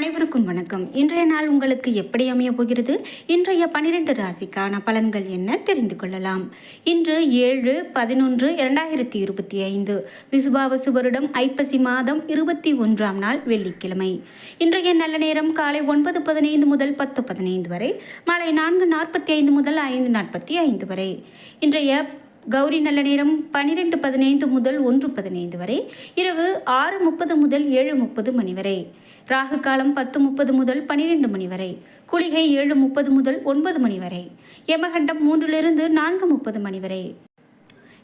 அனைவருக்கும் வணக்கம். இன்றைய நாள் உங்களுக்கு எப்படி அமைய போகிறது? இன்றைய பனிரெண்டு ராசிக்கான பலன்கள் என்ன? தெரிந்து கொள்ளலாம். இன்று ஏழு பதினொன்று இரண்டாயிரத்தி இருபத்தி ஐந்து. விசுபாவசு வருடம் ஐப்பசி மாதம் இருபத்தி ஒன்றாம் நாள் வெள்ளிக்கிழமை. இன்றைய நல்ல நேரம் காலை ஒன்பது பதினைந்து முதல் பத்து பதினைந்து வரை மாலை நான்கு நாற்பத்தி ஐந்து முதல் ஐந்து நாற்பத்தி ஐந்து வரை. இன்றைய கௌரி நல்ல நேரம் பன்னிரெண்டு பதினைந்து முதல் ஒன்று பதினைந்து வரை இரவு ஆறு முப்பது முதல் ஏழு முப்பது மணி வரை ராகு காலம் பத்து முப்பது முதல் பன்னிரெண்டு மணி வரை குளிகை ஏழு முப்பது முதல் ஒன்பது மணி வரை யமகண்டம் மூன்றிலிருந்து நான்கு முப்பது மணி வரை.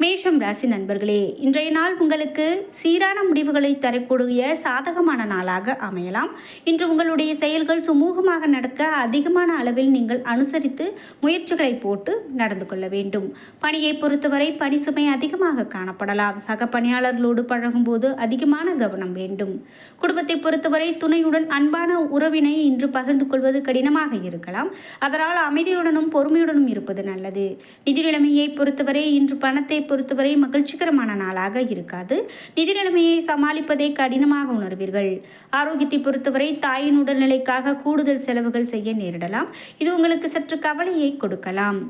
மேஷம் ராசி நண்பர்களே இன்றைய நாள் உங்களுக்கு சீரான முடிவுகளை தரக்கூடிய சாதகமான நாளாக அமையலாம். இன்று உங்களுடைய செயல்கள் சுமூகமாக நடக்க அதிகமான அளவில் நீங்கள் அனுசரித்து முயற்சிகளை போட்டு நடந்து கொள்ள வேண்டும். பணியை பொறுத்தவரை பணி சுமை அதிகமாக காணப்படலாம். சக பணியாளர்களோடு பழகும்போது அதிகமான கவனம் வேண்டும். குடும்பத்தை பொறுத்தவரை துணையுடன் அன்பான உறவினை இன்று பகிர்ந்து கொள்வது கடினமாக இருக்கலாம். அதனால் அமைதியுடனும் பொறுமையுடனும் இருப்பது நல்லது. நிதி நிலைமையை பொறுத்தவரை இன்று பணத்தை பொறுத்தவரை மகிழ்ச்சிகரமான நாளாக இருக்காது. நிதி நிலைமையை சமாளிப்பதை கடினமாக உணர்வீர்கள். ஆரோக்கியத்தை பொறுத்தவரை தாயின் உடல்நிலைக்காக கூடுதல் செலவுகள் செய்ய நேரிடலாம். இது உங்களுக்கு சற்று கவலையை கொடுக்கலாம்.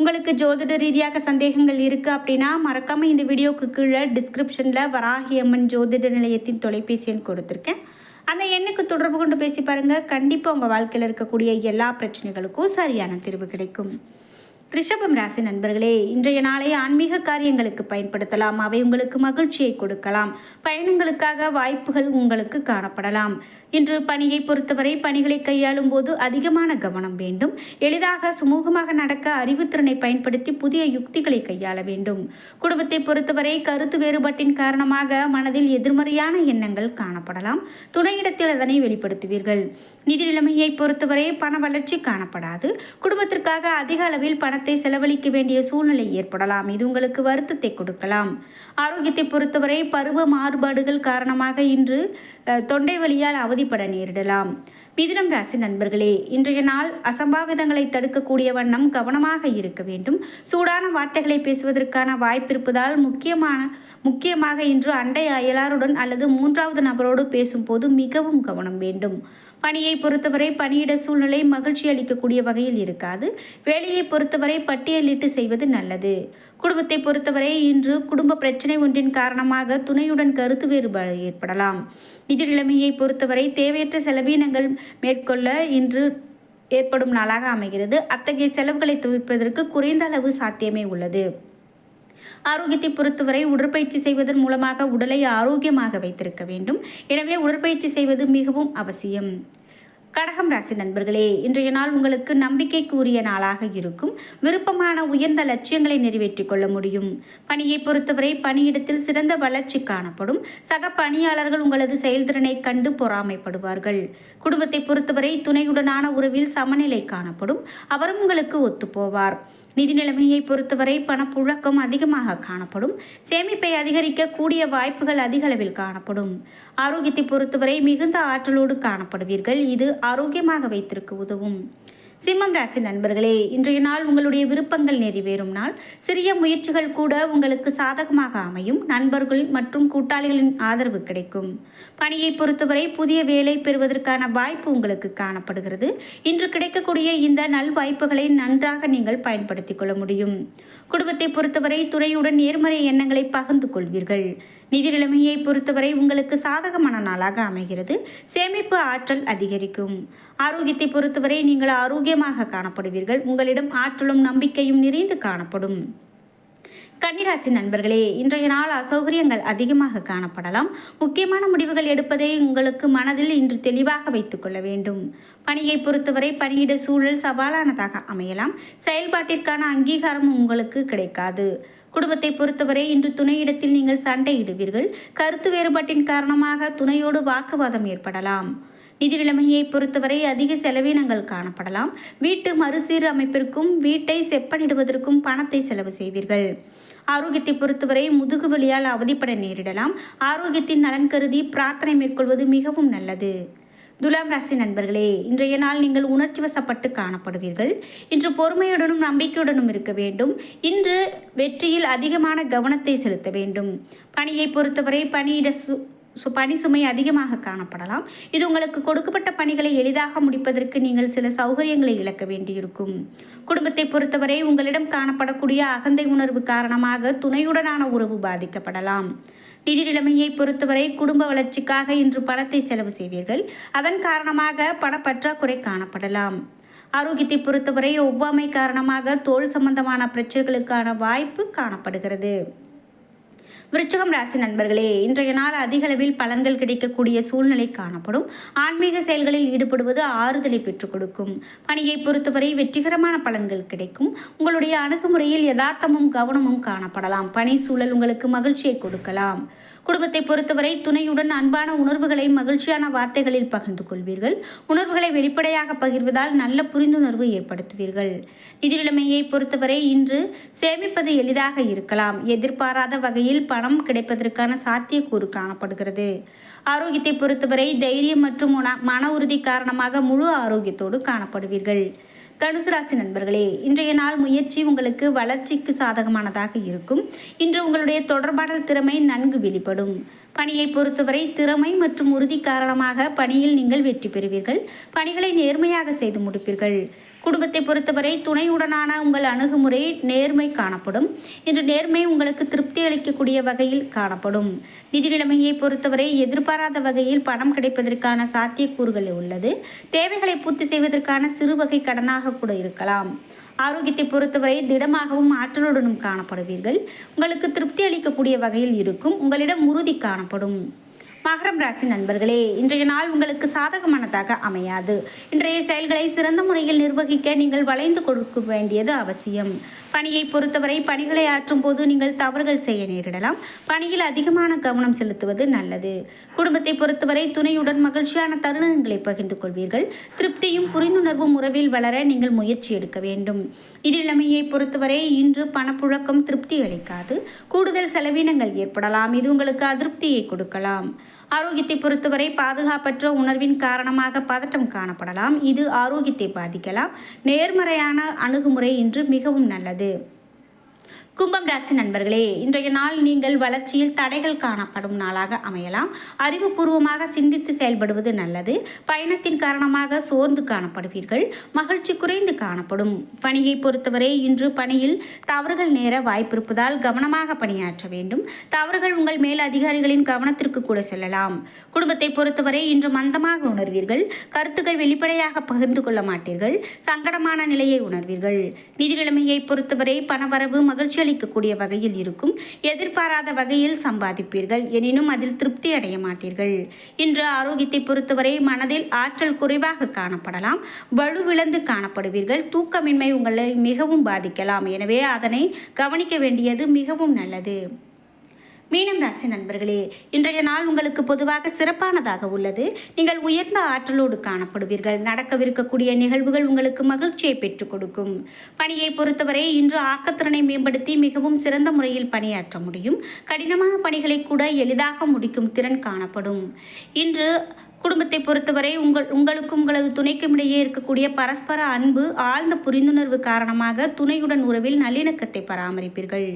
உங்களுக்கு ஜோதிட ரீதியாக சந்தேகங்கள் இருக்குது அப்படின்னா மறக்காமல் இந்த வீடியோக்கு கீழே டிஸ்கிரிப்ஷனில் வராகி அம்மன் ஜோதிட நிலையத்தின் தொலைபேசி எண் கொடுத்துருக்கேன். அந்த எண்ணுக்கு தொடர்பு கொண்டு பேசி பாருங்கள் கண்டிப்பாக உங்கள் வாழ்க்கையில் இருக்கக்கூடிய எல்லா பிரச்சனைகளுக்கும் சரியான தீர்வு கிடைக்கும். ரிஷபம் ராசி நண்பர்களே இன்றைய நாளை ஆன்மீக காரியங்களுக்கு பயன்படுத்தலாம். அவை உங்களுக்கு மகிழ்ச்சியை கொடுக்கலாம். பயணங்களுக்காக வாய்ப்புகள் உங்களுக்கு காணப்படலாம். இன்று பணியை பொறுத்தவரை பணிகளை கையாளும் போது அதிகமான கவனம் வேண்டும். எளிதாக சுமூகமாக நடக்க அறிவுத்திறனை பயன்படுத்தி புதிய யுக்திகளை கையாள வேண்டும். குடும்பத்தை பொறுத்தவரை கருத்து வேறுபாட்டின் காரணமாக மனதில் எதிர்மறையான எண்ணங்கள் காணப்படலாம். துணையிடத்தில் அதனை வெளிப்படுத்துவீர்கள். நிதி நிலைமையை பொறுத்தவரை பண வளர்ச்சி காணப்படாது. குடும்பத்திற்காக அதிக அளவில் பணத்தை செலவழிக்க வேண்டிய சூழ்நிலை ஏற்படலாம். இது உங்களுக்கு வருத்தத்தை கொடுக்கலாம். ஆரோக்கியத்தை பொறுத்தவரை பருவ மாறுபாடுகள் காரணமாக இன்று தொண்டை வழியால் அவதிப்பட நேரிடலாம். மிதினம் ராசி நண்பர்களே இன்றைய நாள் அசம்பாவிதங்களை தடுக்கக்கூடிய வண்ணம் கவனமாக இருக்க வேண்டும். சூடான வார்த்தைகளை பேசுவதற்கான வாய்ப்பிருப்பதால் முக்கியமான முக்கியமாக இன்று அண்டை அயலாருடன் அல்லது மூன்றாவது நபரோடு பேசும்போது மிகவும் கவனம் வேண்டும். பணியை பொறுத்தவரை பணியிட சூழ்நிலை மகிழ்ச்சி அளிக்கக்கூடிய வகையில் இருக்காது. வேலையை பொறுத்தவரை பட்டியலிட்டு செய்வது நல்லது. குடும்பத்தை பொறுத்தவரை இன்று குடும்ப பிரச்சனை ஒன்றின் காரணமாக துணையுடன் கருத்து வேறுபாடு ஏற்படலாம். நிதி நிலைமையை பொறுத்தவரை தேவையற்ற செலவீனங்கள் மேற்கொள்ள இன்று ஏற்படும் நாளாக அமைகிறது. அத்தகைய செலவுகளை துவிப்பதற்கு குறைந்த அளவு சாத்தியமே உள்ளது. ஆரோக்கியத்தை பொறுத்தவரை உடற்பயிற்சி செய்வதன் மூலமாக உடலை ஆரோக்கியமாக வைத்திருக்க வேண்டும். எனவே உடற்பயிற்சி செய்வது மிகவும் அவசியம். கடகம் ராசி நண்பர்களே இன்றைய நாள் உங்களுக்கு நம்பிக்கைக்குரிய நாளாக இருக்கும். விருப்பமான உயர்ந்த லட்சியங்களை நிறைவேற்றிக் கொள்ள முடியும். பணியை பொறுத்தவரை பணியிடத்தில் சிறந்த வளர்ச்சி காணப்படும். சக பணியாளர்கள் உங்களது செயல்திறனை கண்டு பொறாமைப்படுவார்கள். குடும்பத்தை பொறுத்தவரை துணையுடனான உறவில் சமநிலை காணப்படும். அவரும் உங்களுக்கு ஒத்துப்போவார். நிதி நிலைமையை பொறுத்தவரை பணப்புழக்கம் அதிகமாக காணப்படும். சேமிப்பை அதிகரிக்க கூடிய வாய்ப்புகள் அதிக அளவில் காணப்படும். ஆரோக்கியத்தை பொறுத்தவரை மிகுந்த ஆற்றலோடு காணப்படுவீர்கள். இது ஆரோக்கியமாக வைத்திருக்க உதவும். சிம்மம் ராசி நண்பர்களே இன்றைய நாள் உங்களுடைய விருப்பங்கள் நிறைவேறும் நாள். சிறிய முயற்சிகள் கூட உங்களுக்கு சாதகமாக அமையும். நண்பர்கள் மற்றும் கூட்டாளிகளின் ஆதரவு கிடைக்கும். பணியை பொறுத்தவரை புதிய வேலை பெறுவதற்கான வாய்ப்பு உங்களுக்கு காணப்படுகிறது. இன்று கிடைக்கக்கூடிய இந்த நல் வாய்ப்புகளை நன்றாக நீங்கள் பயன்படுத்திக் கொள்ள முடியும். குடும்பத்தை பொறுத்தவரை துறையுடன் நேர்மறை எண்ணங்களை பகிர்ந்து கொள்வீர்கள். நிதி நிலைமையை பொறுத்தவரை உங்களுக்கு சாதகமான நாளாக அமைகிறது. சேமிப்பு ஆற்றல் அதிகரிக்கும். ஆரோக்கியத்தை பொறுத்தவரை நீங்கள் ஆரோக்கியமாக காணப்படுவீர்கள். உங்களிடம் ஆற்றலும் நம்பிக்கையும் நிறைந்து காணப்படும். கன்னிராசி நண்பர்களே இன்றைய நாள் அசௌகரியங்கள் அதிகமாக காணப்படலாம். முக்கியமான முடிவுகள் எடுப்பதை உங்களுக்கு மனதில் இன்று தெளிவாக வைத்துக்கொள்ள வேண்டும். பணியை பொறுத்தவரை பணியிட சூழல் சவாலானதாக அமையலாம். செயல்பாட்டிற்கான அங்கீகாரம் உங்களுக்கு கிடைக்காது. குடும்பத்தை பொறுத்தவரை இன்று துணையிடத்தில் நீங்கள் சண்டையிடுவீர்கள். கருத்து வேறுபாட்டின் காரணமாக துணையோடு வாக்குவாதம் ஏற்படலாம். நிதி நிலைமையை பொறுத்தவரை அதிக செலவினங்கள் காணப்படலாம். வீட்டு மறுசீர் அமைப்பிற்கும் வீட்டை செப்பனிடுவதற்கும் பணத்தை செலவு செய்வீர்கள். ஆரோக்கியத்தை பொறுத்தவரை முதுகு வலியால் அவதிப்பட நேரிடலாம். ஆரோக்கியத்தின் நலன் கருதி பிரார்த்தனை மேற்கொள்வது மிகவும் நல்லது. துலாம் ராசி நண்பர்களே இன்றைய நாள் நீங்கள் உணர்ச்சி வசப்பட்டு காணப்படுவீர்கள். இன்று பொறுமையுடனும் நம்பிக்கையுடனும் இருக்க வேண்டும். இன்று வெற்றியில் அதிகமான கவனத்தை செலுத்த வேண்டும். பணியை பொறுத்தவரை பணியிட சு ஸோ பணி சுமை அதிகமாக காணப்படலாம். இது உங்களுக்கு கொடுக்கப்பட்ட பணிகளை எளிதாக முடிப்பதற்கு நீங்கள் சில சௌகரியங்களை இழக்க வேண்டியிருக்கும். குடும்பத்தை பொறுத்தவரை உங்களிடம் காணப்படக்கூடிய அகந்தை உணர்வு காரணமாக துணையுடனான உறவு பாதிக்கப்படலாம். நிதி நிலைமையை பொறுத்தவரை குடும்ப வளர்ச்சிக்காக இன்று பணத்தை செலவு செய்வீர்கள். அதன் காரணமாக பணப்பற்றாக்குறை காணப்படலாம். ஆரோக்கியத்தை பொறுத்தவரை ஒவ்வாமை காரணமாக தோல் சம்பந்தமான பிரச்சனைகளுக்கான வாய்ப்பு காணப்படுகிறது. விருச்சகம் ராசி நண்பர்களே இன்றைய நாள் அதிகளவில் பலன்கள் கிடைக்கக்கூடிய சூழ்நிலை காணப்படும். ஆன்மீக செயல்களில் ஈடுபடுவது ஆறுதலை பெற்றுக் கொடுக்கும். பணியை பொறுத்தவரை வெற்றிகரமான பலன்கள் கிடைக்கும். உங்களுடைய அணுகுமுறையில் யதார்த்தமும் கவனமும் காணப்படலாம். பணி சூழல் உங்களுக்கு மகிழ்ச்சியை கொடுக்கலாம். குடும்பத்தை பொறுத்தவரை துணையுடன் அன்பான உணர்வுகளை மகிழ்ச்சியான வார்த்தைகளில் பகிர்ந்து கொள்வீர்கள். உணர்வுகளை வெளிப்படையாக பகிர்வதால் நல்ல புரிந்துணர்வு ஏற்படுத்துவீர்கள். நிதி நிலைமையை பொறுத்தவரை இன்று சேமிப்பது எளிதாக இருக்கலாம். எதிர்பாராத வகையில் பணம் கிடைப்பதற்கான சாத்தியக்கூறு காணப்படுகிறது. ஆரோக்கியத்தை பொறுத்தவரை தைரியம் மற்றும் மன உறுதி காரணமாக முழு ஆரோக்கியத்தோடு காணப்படுவீர்கள். தனுசு ராசி நண்பர்களே இன்றைய நாள் முயற்சி உங்களுக்கு வளர்ச்சிக்கு சாதகமானதாக இருக்கும். இன்று உங்களுடைய தொடர்பாடல் திறமை நன்கு வெளிப்படும். பணியை பொறுத்தவரை திறமை மற்றும் உறுதி காரணமாக பணியில் நீங்கள் வெற்றி பெறுவீர்கள். பணிகளை நேர்மையாக செய்து முடிப்பீர்கள். குடும்பத்தை பொறுத்தவரை துணையுடனான உங்கள் அணுகுமுறை நேர்மை காணப்படும். இன்று நேர்மை உங்களுக்கு திருப்தி அளிக்கக்கூடிய வகையில் காணப்படும். நிதி நிலைமையை பொறுத்தவரை எதிர்பாராத வகையில் பணம் கிடைப்பதற்கான சாத்தியக்கூறுகள் உள்ளது. தேவைகளை பூர்த்தி செய்வதற்கான சிறு வகை கடனாக கூட இருக்கலாம். ஆரோக்கியத்தை பொறுத்தவரை திடமாகவும் ஆற்றலுடனும் காணப்படுவீர்கள். உங்களுக்கு திருப்தி அளிக்கக்கூடிய வகையில் இருக்கும். உங்களிடம் உறுதி காணப்படும். மகரம் ராசி நண்பர்களே இன்றைய நாள் உங்களுக்கு சாதகமானதாக அமையாது. இன்றைய செயல்களை சிறந்த முறையில் நிர்வகிக்க நீங்கள் வளைந்து கொடுக்க வேண்டியது அவசியம். பணியை பொறுத்தவரை பணிகளை ஆற்றும் போது நீங்கள் தவறுகள் செய்ய நேரிடலாம். பணியில் அதிகமான கவனம் செலுத்துவது நல்லது. குடும்பத்தை பொறுத்தவரை துணையுடன் மகிழ்ச்சியான தருணங்களை பகிர்ந்து கொள்வீர்கள். திருப்தியும் புரிந்துணர்வும் உறவில் வளர நீங்கள் முயற்சி எடுக்க வேண்டும். நிதிநிலைமையை பொறுத்தவரை இன்று பணப்புழக்கம் திருப்தி அளிக்காது. கூடுதல் செலவினங்கள் ஏற்படலாம். இது உங்களுக்கு அதிருப்தியை கொடுக்கலாம். ஆரோக்கியத்தை பொறுத்தவரை பாதுகாப்பற்ற உணர்வின் காரணமாக பதட்டம் காணப்படலாம். இது ஆரோக்கியத்தை பாதிக்கலாம். நேர்மறையான அணுகுமுறை இன்று மிகவும் நல்லது. கும்பம் ராசி நண்பர்களே இன்றைய நாள் நீங்கள் வளர்ச்சியில் தடைகள் காணப்படும் நாளாக அமையலாம். அறிவுபூர்வமாக சிந்தித்து செயல்படுவது நல்லது. பயணத்தின் காரணமாக சோர்ந்து காணப்படுவீர்கள். மகிழ்ச்சி குறைந்து காணப்படும். பணியை பொறுத்தவரை இன்று பணியில் தவறுகள் நேர வாய்ப்பிருப்பதால் கவனமாக பணியாற்ற வேண்டும். தவறுகள் உங்கள் மேல் அதிகாரிகளின் கவனத்திற்கு கூட செல்லலாம். குடும்பத்தை பொறுத்தவரை இன்று மந்தமாக உணர்வீர்கள். கருத்துக்கள் வெளிப்படையாக பகிர்ந்து கொள்ள மாட்டீர்கள். சங்கடமான நிலையை உணர்வீர்கள். நிதி நிலைமையை பொறுத்தவரை பணவரவு மகிழ்ச்சி அளிக்கக்கூடிய வகையில் இருக்கும். எதிர்பாராத வகையில் சம்பாதிப்பீர்கள். எனினும் அதில் திருப்தி அடைய மாட்டீர்கள். இன்று ஆரோக்கியத்தை பொறுத்தவரை மனதில் ஆற்றல் குறைவாக காணப்படலாம். வலுவிழந்து காணப்படுவீர்கள். தூக்கமின்மை உங்களை மிகவும் பாதிக்கலாம். எனவே அதனை கவனிக்க வேண்டியது மிகவும் நல்லது. மீனம் ராசி நண்பர்களே இன்றைய நாள் உங்களுக்கு பொதுவாக சிறப்பானதாக உள்ளது. நீங்கள் உயர்ந்த ஆற்றலோடு காணப்படுவீர்கள். நடக்கவிருக்கக்கூடிய நிகழ்வுகள் உங்களுக்கு மகிழ்ச்சியை பெற்றுக் கொடுக்கும். பணியை பொறுத்தவரை இன்று ஆக்கத்திறனை மேம்படுத்தி மிகவும் சிறந்த முறையில் பணியாற்ற முடியும். கடினமான பணிகளை கூட எளிதாக முடிக்கும் திறன் காணப்படும். இன்று குடும்பத்தை பொறுத்தவரை உங்கள் உங்களுக்கும் உங்களது துணைக்கும் இடையே இருக்கக்கூடிய பரஸ்பர அன்பு ஆழ்ந்த புரிந்துணர்வு காரணமாக துணையுடன் உறவில் நல்லிணக்கத்தை பராமரிப்பீர்கள்.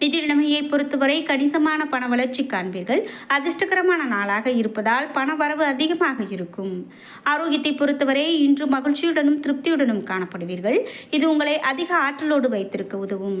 நிதி நிலைமையை பொறுத்தவரை கணிசமான பண வளர்ச்சி காண்பீர்கள். அதிர்ஷ்டகரமான நாளாக இருப்பதால் பண வரவு அதிகமாக இருக்கும். ஆரோக்கியத்தை பொறுத்தவரை இன்று மகிழ்ச்சியுடனும் திருப்தியுடனும் காணப்படுவீர்கள். இது உங்களை அதிக ஆற்றலோடு வைத்திருக்க உதவும்.